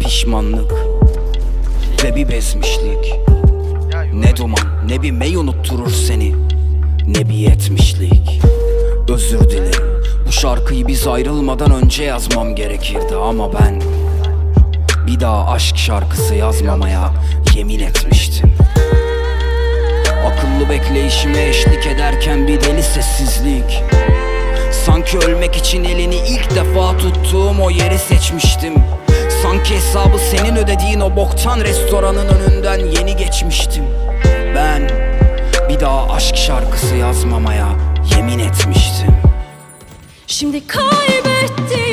pişmanlık Ve bir bezmişlik. Ne duman ne bir mey unutturur seni Ne bir yetmişlik. Özür dilerim Bu şarkıyı biz ayrılmadan önce yazmam gerekirdi ama ben Bir daha aşk şarkısı yazmamaya yemin etmiştim. Akıllı bekleyişime eşlik ederken bir deli sessizlik. Sanki ölmek için elini ilk defa tuttuğum o yeri seçmiştim. Sanki hesabı senin ödediğin o boktan restoranın önünden yeni geçmiştim. Ben bir daha aşk şarkısı yazmamaya yemin etmiştim. Şimdi kaybettiğim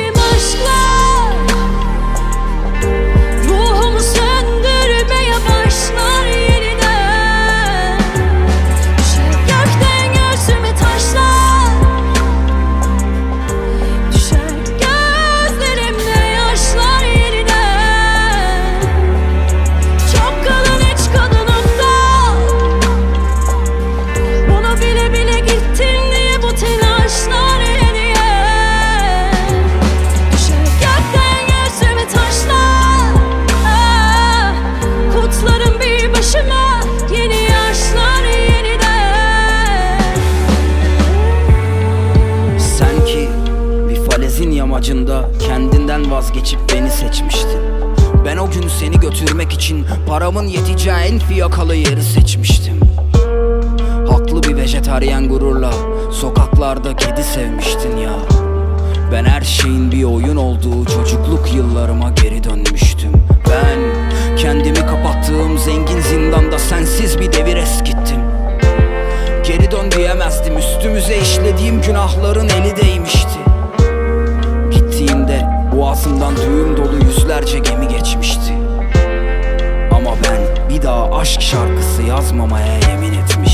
yamacında kendinden vazgeçip beni seçmiştin Ben o gün seni götürmek için paramın yeteceği en fiyakalı yeri seçmiştim. Haklı bir vejetaryen gururla sokaklarda kedi sevmiştin ya. Ben her şeyin bir oyun olduğu çocukluk yıllarıma geri dönmüştüm. Ben kendimi kapattığım zengin zindanda sensiz bir devir eskittim. Geri dön diyemezdim. Üstümüze işlediğim günahların eli değmişti yazmamaya yemin etmiştim